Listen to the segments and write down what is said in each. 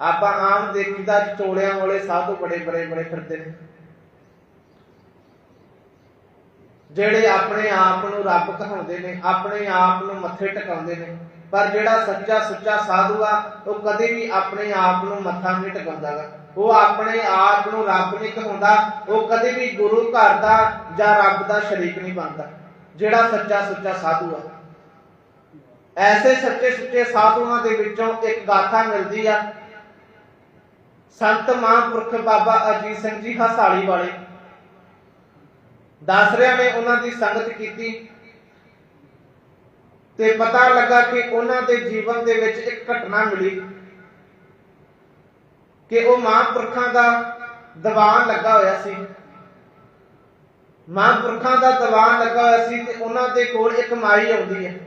ਆਪਾਂ ਆਮ ਦੇਖੀਦਾ ਚੋੜਿਆਂ ਵਾਲੇ ਸਾਧੂ ਬੜੇ ਬੜੇ ਬੜੇ ਫਿਰਦੇ ਨੇ। ਜਿਹੜੇ ਆਪਣੇ ਆਪ ਨੂੰ ਰੱਬ ਕਹਾਉਂਦੇ ਨੇ, ਆਪਣੇ ਆਪ ਨੂੰ ਮੱਥੇ ਟਿਕਾਉਂਦੇ ਨੇ, ਪਰ ਜਿਹੜਾ ਸੱਚਾ, ਸੁੱਚਾ ਸਾਧੂ ਆ, ਉਹ ਕਦੇ ਵੀ ਆਪਣੇ ਆਪ ਨੂੰ ਮੱਥਾ ਨਹੀਂ ਟਿਕਾਉਂਦਾਗਾ ਉਹ ਆਪਣੇ ਆਪ ਨੂੰ ਰੱਬ ਨਹੀਂ ਕਹਾਉਂਦਾ, ਉਹ ਕਦੇ ਵੀ ਗੁਰੂ ਘਰ ਦਾ ਜਾਂ ਰੱਬ ਦਾ ਸ਼ਰੀਕ ਨਹੀਂ ਬਣਦਾ। ਜਿਹੜਾ ਸੱਚਾ, ਸੁੱਚਾ ਸਾਧੂ ਆ। ਐਸੇ ਸੱਚੇ, ਸੁੱਚੇ ਸਾਧੂਆਂ ਦੇ ਵਿੱਚੋਂ ਇੱਕ ਗਾਥਾ ਮਿਲਦੀ ਆ ਸੰਤ ਮਹਾਂਪੁਰਖ ਬਾਬਾ ਅਜੀਤ ਸਿੰਘ ਜੀ ਹਸਾਲੀ ਵਾਲੇ। ਦਾਸਰਿਆਂ ਨੇ ਉਹਨਾਂ ਦੀ ਸੰਗਤ ਕੀਤੀ। ਤੇ ਪਤਾ ਲੱਗਾ ਕਿ ਉਹਨਾਂ ਦੇ ਜੀਵਨ ਦੇ ਵਿੱਚ ਇੱਕ ਘਟਨਾ ਮਿਲੀ। ਕਿ ਉਹ ਮਹਾਂਪੁਰਖਾਂ ਦਾ ਦੀਵਾਨ ਲੱਗਾ ਹੋਇਆ ਸੀ। ਮਹਾਂਪੁਰਖਾਂ ਦਾ ਦੀਵਾਨ ਲੱਗਾ ਹੋਇਆ ਸੀ ਤੇ ਉਹਨਾਂ ਦੇ ਕੋਲ ਇੱਕ ਮਾਈ ਆਉਂਦੀ ਹੈ।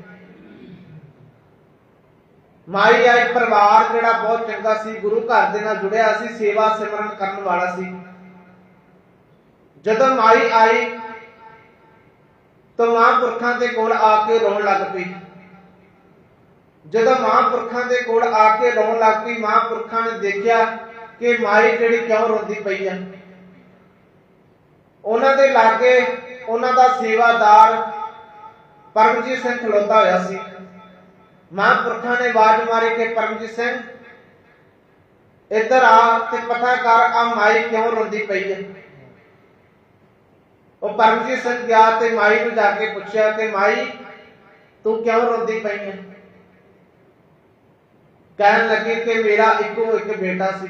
ਮਾਈ ਆ ਇੱਕ ਪਰਿਵਾਰ ਜਿਹੜਾ ਬਹੁਤ ਚੰਗਾ ਸੀ, ਗੁਰੂ ਘਰ ਦੇ ਨਾਲ ਜੁੜਿਆ ਸੀ, ਸੇਵਾ ਸਿਮਰਨ ਕਰਨ ਵਾਲਾ ਸੀ। ਜਦੋਂ ਮਾਈ ਆਈ, ਤਾਂ ਮਹਾਂਪੁਰਖਾਂ ਦੇ ਕੋਲ ਆ ਕੇ ਰੋਣ ਲੱਗ ਪਈ। ਜਦੋਂ ਮਹਾਂਪੁਰਖਾਂ ਦੇ ਕੋਲ ਆ ਕੇ ਰੋਣ ਲੱਗ ਪਈ, ਮਹਾਂਪੁਰਖਾਂ ਨੇ ਦੇਖਿਆ ਕਿ ਮਾਈ ਜਿਹੜੀ ਕਿਉਂ ਰੋਂਦੀ ਪਈ ਆ। ਉਹਨਾਂ ਦੇ ਲਾਗੇ ਉਹਨਾਂ ਦਾ ਸੇਵਾਦਾਰ ਪਰਮਜੀਤ ਸਿੰਘ ਖਲੋਤਾ ਹੋਇਆ ਸੀ। ਮਹਾਂਪੁਰਖਾਂ ਨੇ ਆਵਾਜ਼ ਮਾਰੀ ਕਿ ਪਰਮਜੀਤ ਸਿੰਘ, ਇੱਧਰ ਆ ਤੇ ਪਤਾ ਕਰ ਆ ਮਾਈ ਕਿਉਂ ਰੋਂਦੀ ਪਈ ਹੈ? ਉਹ ਪਰਮਜੀਤ ਸਿੰਘ ਗਿਆ ਤੇ ਮਾਈ ਨੂੰ ਜਾ ਕੇ ਪੁੱਛਿਆ ਕਿ ਮਾਈ, ਤੂੰ ਕਿਉਂ ਰੋਂਦੀ ਪਈ ਹੈ? ਕਹਿਣ ਲੱਗੀ ਕਿ ਮੇਰਾ ਇੱਕੋ ਇੱਕ ਬੇਟਾ ਸੀ।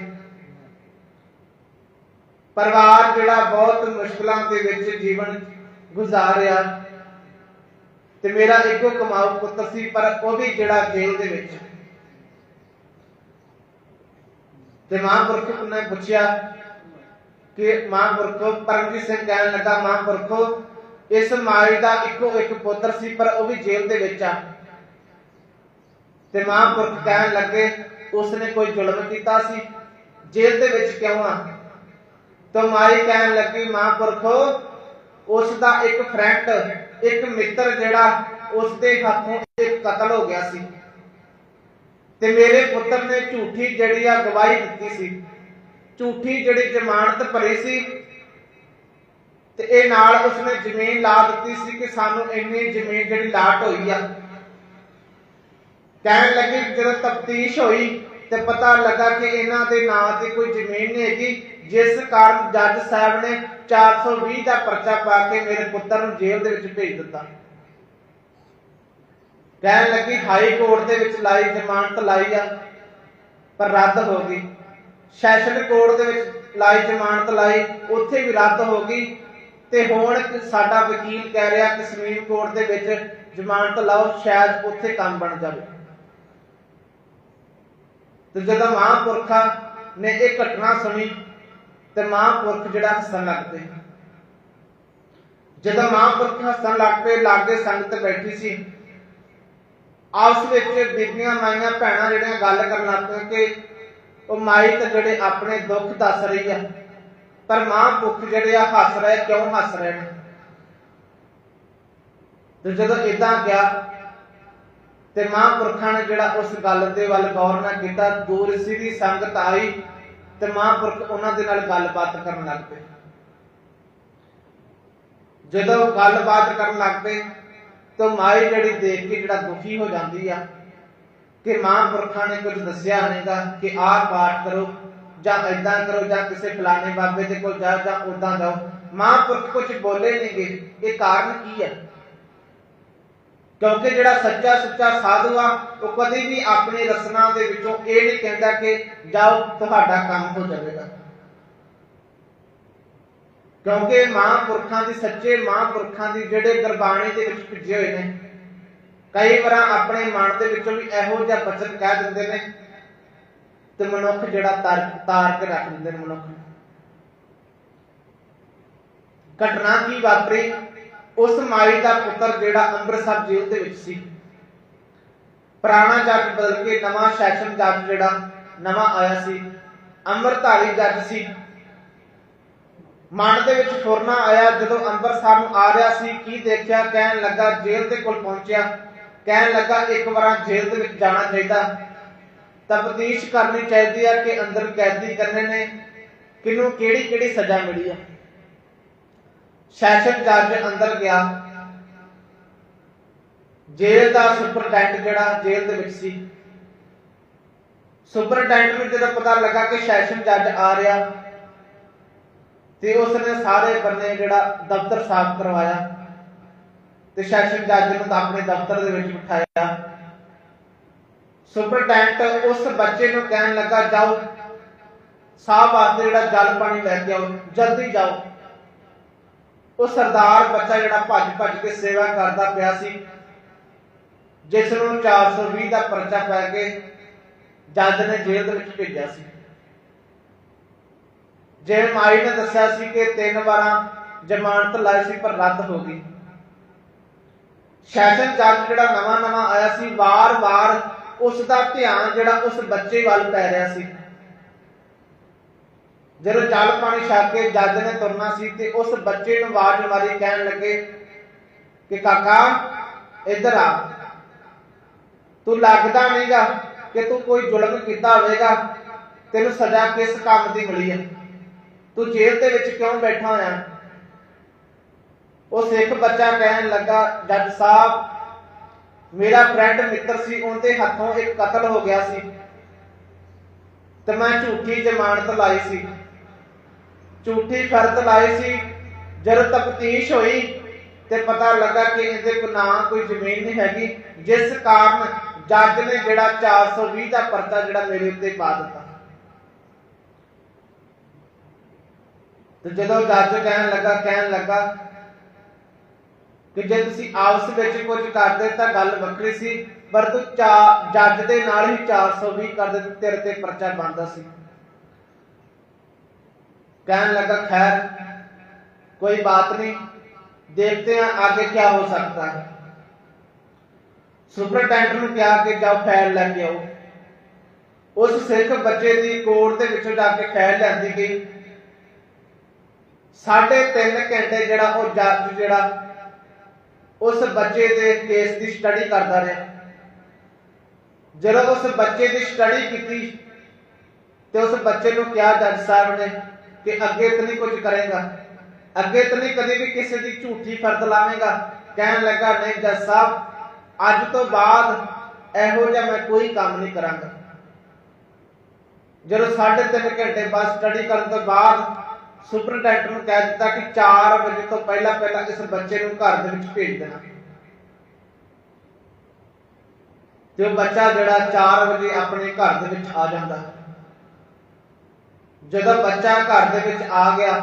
ਪਰਿਵਾਰ ਜਿਹੜਾ ਬਹੁਤ ਮੁਸ਼ਕਲਾਂ ਦੇ ਵਿੱਚ ਜੀਵਨ ਗੁਜ਼ਾਰ ਰਿਹਾ ਤੇ ਮੇਰਾ ਇੱਕੋ ਕਮਾਊ ਪੁੱਤਰ ਸੀ, ਪਰ ਉਹ ਵੀ ਜਿਹੜਾ ਜੇਲ੍ਹ ਦੇ ਵਿੱਚ। ਤੇ ਮਹਾਂਪੁਰਖ ਨੇ ਪੁੱਛਿਆ ਕਿ ਮਹਾਂਪੁਰਖੋ, ਪਰਮਜੀਤ ਸਿੰਘ ਕਹਿਣ ਲੱਗਾ, ਮਹਾਂਪੁਰਖੋ, ਇਸ ਮਾਈ ਦਾ ਇੱਕੋ ਇੱਕ ਪੁੱਤਰ ਸੀ, ਪਰ ਉਹ ਵੀ ਜੇਲ੍ਹ ਦੇ ਵਿੱਚ ਆ। ਤੇ ਮਹਾਂਪੁਰਖ ਕਹਿਣ ਲੱਗੇ, ਉਸਨੇ ਕੋਈ ਜ਼ੁਲਮ ਕੀਤਾ ਸੀ? ਜੇਲ੍ਹ ਦੇ ਵਿੱਚ ਕਿਉਂ ਆ? ਤਾਂ ਮਾਈ ਕਹਿਣ ਲੱਗੀ, ਮਹਾਂਪੁਰਖੋ, ਉਸ ਦਾ ਇੱਕ ਫਰੈਂਡ ਇੱਕ ਮਿੱਤਰ ਜਿਹੜਾ ਉਸ ਦੇ ਹੱਥੋਂ ਇੱਕ ਕਤਲ ਹੋ ਗਿਆ ਸੀ। ਤੇ ਮੇਰੇ ਪੁੱਤਰ ਨੇ ਝੂਠੀ ਜਿਹੜੀ ਆ ਗਵਾਹੀ ਦਿੱਤੀ ਸੀ। ਝੂਠੀ ਜਿਹੜੀ ਜ਼ਮਾਨਤ ਭਰੀ ਸੀ। ਤੇ ਇਹ ਨਾਲ ਉਸਨੇ ਜ਼ਮੀਨ ਲਾ ਦਿੱਤੀ ਸੀ ਕਿ ਸਾਨੂੰ ਇੰਨੀ ਜ਼ਮੀਨ ਜਿਹੜੀ ਲਾਟ ਹੋਈ ਆ। ਕਹਿਣ ਲੱਗੇ ਜਦੋਂ ਤਫਤੀਸ਼ ਹੋਈ ਤੇ ਪਤਾ ਲੱਗਾ ਕਿ ਇਹਨਾਂ ਦੇ ਨਾਂ ਤੇ ਕੋਈ ਜ਼ਮੀਨ ਨਹੀਂ ਹੈਗੀ। ਜਿਸ ਕਾਰਨ ਜੱਜ ਸਾਹਿਬ ਨੇ 420 ਦਾ ਪਰਚਾ ਪਾ ਕੇ ਮੇਰੇ ਪੁੱਤਰ ਨੂੰ ਜੇਲ੍ਹ ਦੇ ਵਿੱਚ ਭੇਜ ਦਿੱਤਾ। ਕਹਿਣ ਲੱਗੀ, ਹਾਈ ਕੋਰਟ ਦੇ ਵਿੱਚ ਲਾਈ ਜ਼ਮਾਨਤ ਲਾਈ ਆ, ਪਰ ਰੱਦ ਹੋ ਗਈ। ਸੈਸ਼ਨ ਕੋਰਟ ਦੇ ਵਿੱਚ ਲਾਈ ਜ਼ਮਾਨਤ ਲਾਈ, ਉੱਥੇ ਵੀ ਰੱਦ ਹੋ ਗਈ ਤੇ ਹੁਣ ਸਾਡਾ ਵਕੀਲ ਕਹਿ ਰਿਹਾ ਕਿ ਸੁਪਰੀਮ ਕੋਰਟ ਦੇ ਵਿੱਚ ਜ਼ਮਾਨਤ ਲਾਓ, ਸ਼ਾਇਦ ਉੱਥੇ ਕੰਮ ਬਣ ਜਾਵੇ। ਤੇ ਜਦੋਂ ਮਹਾਂਪੁਰਖਾਂ ਨੇ ਇਹ ਘਟਨਾ ਸੁਣੀ ਤੇ ਮਹਾਂਪੁਰਖ ਜਿਹੜਾ ਹੱਸਣ ਲੱਗ ਪਏ। ਜਦੋਂ ਮਹਾਂਪੁਰਖ ਹੱਸਣ ਲੱਗ ਪਏ, ਲਾਗੇ ਸੰਗਤ ਬੈਠੀ ਸੀ। ਆਪਸ ਵਿੱਚ ਬੀਬੀਆਂ, ਮਾਈਆਂ, ਭੈਣਾਂ ਜਿਹੜੀਆਂ ਗੱਲ ਕਰਨ ਲੱਗ ਪਏ ਕਿ ਉਹ ਮਾਈ ਤੇ ਜਿਹੜੇ ਆਪਣੇ ਦੁੱਖ ਦੱਸ ਰਹੀ ਆ, ਪਰ ਮਹਾਂਪੁਰਖ ਜਿਹੜੇ ਆ ਹੱਸ ਰਹੇ, ਕਿਉਂ ਹੱਸ ਰਹੇ ਨੇ? ਤੇ ਜਦੋਂ ਇਦਾਂ ਗਿਆ, ਤੇ ਮਹਾਂਪੁਰਖਾਂ ਨੇ ਜਿਹੜਾ ਉਸ ਗੱਲ ਦੇ ਵੱਲ ਗੌਰ ਨਾ ਕੀਤਾ, ਦੂਰ ਸੀ ਦੀ ਸੰਗਤ ਆਈ। ਤੇ ਮਹਾਂਪੁਰਖ ਉਹਨਾਂ ਦੇ ਨਾਲ ਗੱਲਬਾਤ ਕਰਨ ਲੱਗ ਪਏ। ਜਦੋਂ ਗੱਲਬਾਤ ਕਰਨ ਲੱਗ ਪਏ, ਤਾਂ ਮਾਈ ਜਿਹੜੀ ਦੇਖ ਕੇ ਜਿਹੜਾ ਦੁਖੀ ਹੋ ਜਾਂਦੀ ਆ, ਕਿ ਮਹਾਂਪੁਰਖਾਂ ਨੇ ਕੁਝ ਦੱਸਿਆ ਨਹੀਂਗਾ ਕਿ ਆਹ ਪਾਠ ਕਰੋ, ਜਾਂ ਏਦਾਂ ਕਰੋ, ਜਾਂ ਕਿਸੇ ਫਲਾਣੇ ਬਾਬੇ ਦੇ ਕੋਲ ਜਾਓ, ਜਾਂ ਉਦਾਂ ਜਾਓ। ਮਹਾਂਪੁਰਖ ਕੁਝ ਬੋਲੇ ਨਹੀਂਗੇ ਇਹ ਕਾਰਨ ਕੀ ਹੈ ਕਿਉਂਕਿ ਜਿਹੜਾ ਸੱਚਾ, ਸੁੱਚਾ ਸਾਧੂ ਆ, ਉਹ ਕਦੀ ਵੀ ਆਪਣੀ ਰਸਨਾ ਦੇ ਵਿੱਚੋਂ ਇਹ ਨਹੀਂ ਕਹਿੰਦਾ ਕਿ ਜਾਓ, ਤੁਹਾਡਾ ਕੰਮ ਹੋ ਜਾਵੇਗਾ। ਕਿਉਂਕਿ ਮਹਾਂਪੁਰਖਾਂ ਦੀ ਸੱਚੇ ਮਹਾਂਪੁਰਖਾਂ ਦੀ ਜਿਹੜੇ ਗੁਰਬਾਣੀ ਦੇ ਵਿੱਚ ਭਿੱਜੇ ਹੋਏ ਨੇ, ਕਈ ਵਾਰ ਆਪਣੇ ਮਨ ਦੇ ਵਿੱਚੋਂ ਵੀ ਇਹੋ ਜਿਹਾ ਬਚਨ ਕਹਿ ਦਿੰਦੇ ਨੇ ਤੇ ਮਨੁੱਖ ਜਿਹੜਾ ਤਾਰ ਤਾਰ ਕੇ ਰੱਖ ਦਿੰਦੇ ਨੇ ਮਨੁੱਖ ਘਟਨਾ ਕੀ ਵਾਪਰੀ? ਉਸ ਮਾਈ ਦਾ ਪੁੱਤਰ ਜਿਹੜਾ ਅੰਮ੍ਰਿਤਸਰ ਜੇਲ੍ਹ ਦੇ ਵਿੱਚ ਸੀ। ਪੁਰਾਣਾ ਜੱਜ ਬਦਲ ਕੇ ਨਵਾਂ ਸੈਸ਼ਨ ਜੱਜ ਜਿਹੜਾ ਨਵਾਂ ਆਇਆ ਸੀ। ਅੰਮ੍ਰਿਤਧਾਰੀ ਜੱਜ ਸੀ। ਮਨ ਦੇ ਵਿੱਚ ਫੁਰਨਾ ਆਇਆ ਜਦੋਂ ਅੰਮ੍ਰਿਤਸਰ ਨੂੰ ਆ ਰਿਹਾ ਸੀ, ਕੀ ਦੇਖਿਆ? ਕਹਿਣ ਲੱਗਾ ਜੇਲ੍ਹ ਦੇ ਕੋਲ ਪਹੁੰਚਿਆ। ਕਹਿਣ ਲੱਗਾ ਇੱਕ ਵਾਰ ਜੇਲ੍ਹ ਦੇ ਵਿੱਚ ਜਾਣਾ ਚਾਹੀਦਾ। ਤਫਤੀਸ਼ ਕਰਨੀ ਚਾਹੀਦੀ ਹੈ ਕਿ ਅੰਦਰ ਕੈਦੀ ਕਰਨੇ ਨੇ ਕਿਨੂੰ ਕਿਹੜੀ ਕਿਹੜੀ ਸਜ਼ਾ ਮਿਲੀ ਆ ਸੈਸ਼ਨ ਜੱਜ ਅੰਦਰ ਗਿਆ। ਜੇਲ੍ਹ ਦਾ ਸੁਪਰਡੈਂਟ ਜਿਹੜਾ ਜੇਲ੍ਹ ਦੇ ਵਿੱਚ ਸੀ। ਸੁਪਰਡੈਂਟ ਨੂੰ ਜਦੋਂ ਪਤਾ ਲੱਗਾ ਕਿ ਸੈਸ਼ਨ ਜੱਜ ਆ ਰਿਹਾ, ਤੇ ਉਸਨੇ ਸਾਰੇ ਬੰਨੇ ਜਿਹੜਾ ਦਫ਼ਤਰ ਸਾਫ਼ ਕਰਵਾਇਆ ਤੇ ਸੈਸ਼ਨ ਜੱਜ ਨੂੰ ਤਾਂ ਆਪਣੇ ਦਫ਼ਤਰ ਦੇ ਵਿੱਚ ਬਿਠਾਇਆ। ਸੁਪਰਡੈਂਟ ਉਸ ਬੱਚੇ ਨੂੰ ਕਹਿਣ ਲੱਗਾ, ਜਾਓ, ਸਾਹ ਵਾਸਤੇ ਜਿਹੜਾ ਜਲ ਪਾਣੀ ਲੈ ਕੇ ਆਓ, ਜਲਦੀ ਜਾਓ। ਉਹ ਸਰਦਾਰ ਬੱਚਾ ਜਿਹੜਾ ਭੱਜ ਭੱਜ ਕੇ ਸੇਵਾ ਕਰਦਾ ਪਿਆ ਸੀ, ਜਿਸ ਨੂੰ 420 ਦਾ ਪਰਚਾ ਪੈ ਕੇ ਜੱਜ ਨੇ ਜੇਲ੍ਹ ਦੇ ਵਿੱਚ ਭੇਜਿਆ ਸੀ। ਜਿਵੇਂ ਮਾਈ ਨੇ ਦੱਸਿਆ ਸੀ ਕਿ ਤਿੰਨ ਵਾਰਾਂ ਜ਼ਮਾਨਤ ਲਾਈ ਸੀ, ਪਰ ਰੱਦ ਹੋ ਗਈ। ਸੈਸ਼ਨ ਜੱਜ ਜਿਹੜਾ ਨਵਾਂ ਨਵਾਂ ਆਇਆ ਸੀ, ਵਾਰ-ਵਾਰ ਉਸ ਦਾ ਧਿਆਨ ਜਿਹੜਾ ਉਸ ਬੱਚੇ ਵੱਲ ਪੈ ਰਿਹਾ ਸੀ। ਜਦੋਂ ਜਲ ਪਾਣੀ ਛਕ ਕੇ ਜੱਜ ਨੇ ਤੁਰਨਾ ਸੀ ਤੇ ਉਸ ਬੱਚੇ ਨੂੰ ਆਵਾਜ਼ ਮਾਰੀ ਕਹਿਣ ਲੱਗੇ ਕਿ ਕਾਕਾ, ਇੱਧਰ ਆ। ਤੂੰ ਲੱਗਦਾ ਨਹੀਂਗਾ ਕਿ ਤੂੰ ਕੋਈ ਜ਼ੁਲਮ ਕੀਤਾ ਹੋਵੇਗਾ। ਤੈਨੂੰ ਸਜ਼ਾ ਕਿਸ ਕੰਮ ਦੀ ਮਿਲੀ ਹੈ ਤੂੰ ਜੇਲ੍ਹ ਦੇ ਵਿੱਚ ਕਿਉਂ ਬੈਠਾ ਹੋਇਆ? ਉਹ ਸਿੱਖ ਬੱਚਾ ਕਹਿਣ ਲੱਗਾ, ਜੱਜ ਸਾਹਿਬ, ਮੇਰਾ ਫਰੈਂਡ ਮਿੱਤਰ ਸੀ, ਉਹਦੇ ਹੱਥੋਂ ਇੱਕ ਕਤਲ ਹੋ ਗਿਆ ਸੀ ਤੇ ਮੈਂ ਝੂਠੀ ਜ਼ਮਾਨਤ ਲਾਈ ਸੀ। ਝੂਠੀ ਸ਼ਰਤ ਲਾਈ ਸੀ। ਜਦੋਂ ਤਫਤੀਸ਼ ਹੋਈ ਤੇ ਪਤਾ ਲੱਗਾ ਕਿ ਇਹਦੇ ਕੋਲ ਨਾ ਕੋਈ ਜ਼ਮੀਨ ਨਹੀਂ ਹੈਗੀ, ਜਿਸ ਕਾਰਨ ਜੱਜ ਨੇ ਜਿਹੜਾ 420 ਦਾ ਪਰਚਾ ਜਿਹੜਾ ਮੇਰੇ ਉੱਤੇ ਪਾ ਦਿੱਤਾ। ਤੇ ਜਦੋਂ ਜੱਜ ਕਹਿਣ ਲੱਗਾ ਕਹਿਣ ਲੱਗਾ ਕਿ ਜੇ ਤੁਸੀਂ ਆਪਸ ਵਿੱਚ ਕੁਝ ਕਰਦੇ ਤਾਂ ਗੱਲ ਵੱਖਰੀ ਸੀ, ਪਰ ਤੂੰ ਚਾ- ਜੱਜ ਦੇ ਨਾਲ ਹੀ 420 ਕਰ ਦਿੱਤੇ, ਤੇਰੇ ਤੇ ਪਰਚਾ ਬਣਦਾ ਸੀ। कहने लगा खैर कोई बात नहीं देखते हैं आगे क्या हो सकता है ਸੁਪਰਡੈਂਟ ਨੂੰ ਕਿਹਾ ਕਿ ਜਾਓ ਫਾਈਲ ਲੈ ਕੇ ਆਓ ਉਸ ਸਿੱਖ ਬੱਚੇ ਦੀ ਕੋਰਟ ਦੇ ਵਿੱਚੋਂ ਜਾ ਕੇ ਫਾਈਲ ਲੈਂਦੀ ਗਈ ਸਾਢੇ 3 ਘੰਟੇ ਜਿਹੜਾ ਉਹ ਜੱਜ ਜਿਹੜਾ ਉਸ ਬੱਚੇ ਦੇ ਕੇਸ ਦੀ ਸਟੱਡੀ ਕਰਦਾ ਰਿਹਾ ਜਦੋਂ ਉਸ ਬੱਚੇ ਦੀ ਸਟੱਡੀ ਕੀਤੀ ਤੇ ਉਸ ਬੱਚੇ ਨੂੰ ਕਿਹਾ ਜੱਜ ਸਾਹਿਬ ਨੇ ਕਿ ਅੱਗੇ ਤੇ ਨਹੀਂ ਕੁਝ ਕਰੇਗਾ। ਅੱਗੇ ਤੇ ਨਹੀਂ ਕਦੇ ਵੀ ਕਿਸੇ ਦੀ ਝੂਠੀ ਫਰਦ ਲਾਵੇਂਗਾ। ਕਹਿਣ ਲੱਗਾ, ਨਹੀਂ ਜੱਜ ਸਾਹਿਬ, ਅੱਜ ਤੋਂ ਬਾਅਦ ਇਹੋ ਜਿਹਾ ਮੈਂ ਕੋਈ ਕੰਮ ਨਹੀਂ ਕਰਾਂਗਾ। ਜਦੋਂ 3.5 ਘੰਟੇ ਬਾਅਦ ਸਟੱਡੀ ਕਰਨ ਤੋਂ ਬਾਅਦ ਸੁਪਰਡੈਂਟ ਨੂੰ ਕਹਿ ਦਿੱਤਾ ਕਿ 4 ਵਜੇ ਤੋਂ ਪਹਿਲਾਂ ਪਹਿਲਾਂ ਇਸ ਬੱਚੇ ਨੂੰ ਘਰ ਦੇ ਵਿੱਚ ਭੇਜ ਦੇਣਾ। ਤੇ ਉਹ ਬੱਚਾ ਜਿਹੜਾ 4 ਵਜੇ ਆਪਣੇ ਘਰ ਦੇ ਵਿੱਚ ਆ ਜਾਂਦਾ। ਜਦੋਂ ਬੱਚਾ ਘਰ ਦੇ ਵਿੱਚ ਆ ਗਿਆ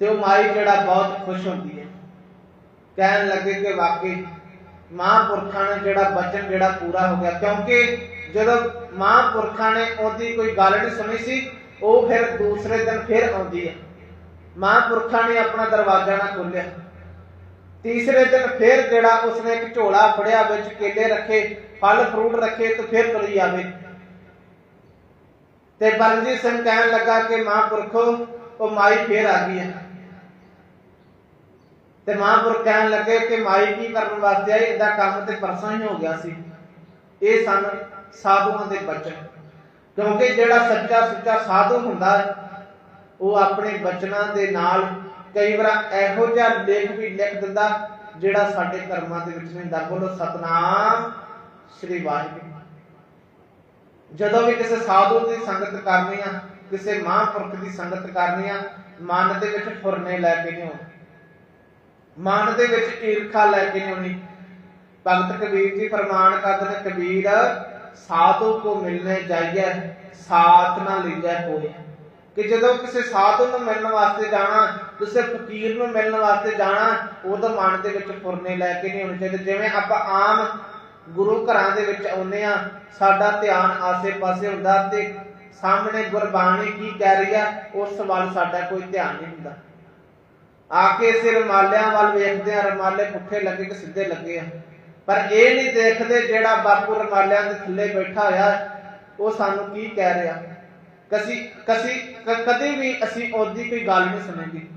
ਤੇ ਉਹ ਮਾਈ ਜਿਹੜਾ ਬਹੁਤ ਖੁਸ਼ ਹੁੰਦੀ ਹੈ। ਕਹਿਣ ਲੱਗੇ ਕਿ ਵਾਕਈ ਮਹਾਂਪੁਰਖਾਂ ਨੇ ਜਿਹੜਾ ਬਚਨ ਜਿਹੜਾ ਪੂਰਾ ਹੋ ਗਿਆ, ਕਿਉਂਕਿ ਜਦੋਂ ਮਹਾਂਪੁਰਖਾਂ ਨੇ ਉਹਦੀ ਕੋਈ ਗੱਲ ਨਹੀਂ ਸੁਣੀ ਸੀ, ਉਹ ਫਿਰ ਦੂਸਰੇ ਦਿਨ ਫਿਰ ਆਉਂਦੀ ਹੈ। ਮਹਾਂਪੁਰਖਾਂ ਨੇ ਆਪਣਾ ਦਰਵਾਜ਼ਾ ਨਾ ਖੋਲਿਆ ਤੀਸਰੇ ਦਿਨ ਫਿਰ ਜਿਹੜਾ ਉਸਨੇ ਇੱਕ ਝੋਲਾ ਫੜਿਆ, ਵਿੱਚ ਕੇਲੇ ਰੱਖੇ ਫਲ ਫਰੂਟ ਰੱਖੇ ਤੇ ਫਿਰ ਤੁਰੀ ਆਵੇ। ਤੇ ਬਰਨਜੀਤ ਸਿੰਘ ਕਹਿਣ ਲੱਗਾ ਕਿ ਮਹਾਂਪੁਰਖੋ, ਉਹ ਮਾਈ ਫੇਰ ਆ ਗਈ ਹੈ। ਤੇ ਮਹਾਂਪੁਰਖ ਕਹਿਣ ਲੱਗੇ ਕਿ ਮਾਈ ਕੀ ਕਰਨ ਵਾਸਤੇ ਆਈ? ਇਹਦਾ ਕੰਮ ਤੇ ਪਰਸੋਂ ਹੀ ਹੋ ਗਿਆ ਸੀ। ਇਹ ਸਨ ਸਾਧੂਆਂ ਦੇ ਬਚਨ। ਕਿਉਂਕਿ ਜਿਹੜਾ ਸੱਚਾ ਸੁੱਚਾ ਸਾਧੂ ਹੁੰਦਾ ਹੈ, ਉਹ ਆਪਣੇ ਬਚਨਾਂ ਦੇ ਨਾਲ ਕਈ ਵਾਰ ਇਹੋ ਜਿਹਾ ਲੇਖ ਵੀ ਲਿਖ ਦਿੰਦਾ ਜਿਹੜਾ ਸਾਡੇ ਕਰਮਾਂ ਦੇ ਵਿੱਚ ਨਹੀਂ ਹੁੰਦਾ। ਬੋਲੋ, ਸਤਨਾਮ ਸ੍ਰੀ ਵਾਹਿਗੁਰੂ। ਜਦੋਂ ਵੀ ਕਿਸੇ ਸਾਧੂ ਦੀ ਸੰਗਤ ਕਰਨੀ ਆ, ਕਿਸੇ ਮਹਾਂਪੁਰਖ ਦੀ ਸੰਗਤ ਕਰਨੀ ਆ, ਮਨ ਦੇ ਵਿੱਚ ਫੁਰਨੇ ਲੈ ਕੇ ਨਹੀਂ ਆਉਣਾ ਮਨ ਦੇ ਵਿੱਚ ਈਰਖਾ ਲੈ ਕੇ ਨਹੀਂ ਆਉਣੀ ਭਗਤ ਕਬੀਰ ਜੀ ਫਰਮਾਨ ਕਰਦੇ ਨੇ, ਕਬੀਰ, ਸਾਧੂ ਕੋ ਮਿਲਨੇ ਜਾਈਏ ਸਾਥ ਨਾ ਲਈਏ ਕੋਈ। ਕਿ ਜਦੋਂ ਕਿਸੇ ਸਾਧੂ ਨੂੰ ਮਿਲਣ ਵਾਸਤੇ ਜਾਣਾ, ਕਿਸੇ ਫਕੀਰ ਨੂੰ ਮਿਲਣ ਵਾਸਤੇ ਜਾਣਾ, ਉਹਦਾ ਮਨ ਦੇ ਵਿੱਚ ਫੁਰਨੇ ਲੈ ਕੇ ਨਹੀਂ ਹੋਣੇ ਚਾਹੀਦੇ। ਜਿਵੇਂ ਆਪਾਂ ਆਮ ਗੁਰੂ ਘਰਾਂ ਦੇ ਵਿੱਚ ਆਉਨੇ ਆ ਸਾਡਾ ਧਿਆਨ ਆਸੇ-ਪਾਸੇ ਹੁੰਦਾ ਤੇ ਸਾਹਮਣੇ ਗੁਰਬਾਣੀ ਕੀ ਕਹਿ ਰਹੀ ਆ, ਉਸ ਵੱਲ ਸਾਡਾ ਕੋਈ ਧਿਆਨ ਨਹੀਂ ਹੁੰਦਾ। ਆ ਕੇ ਸਿਰ ਰਮਾਲਿਆਂ ਵੱਲ ਵੇਖਦੇ ਆ ਰਮਾਲੇ ਪੁੱਠੇ ਲੱਗੇ ਕਿ ਸਿੱਧੇ ਲੱਗੇ ਆ। ਪਰ ਇਹ ਨਹੀਂ ਦੇਖਦੇ ਜਿਹੜਾ ਬਾਪੂ ਰਮਾਲਿਆਂ ਦੇ ਥੱਲੇ ਬੈਠਾ ਹੋਇਆ, ਉਹ ਸਾਨੂੰ ਕੀ ਕਹਿ ਰਿਹਾ? ਕਸੀ ਕਸੀ ਕਦੇ ਵੀ ਅਸੀਂ ਉਹਦੀ ਕੋਈ ਗੱਲ ਨਹੀਂ ਸੁਣੇਗੀ।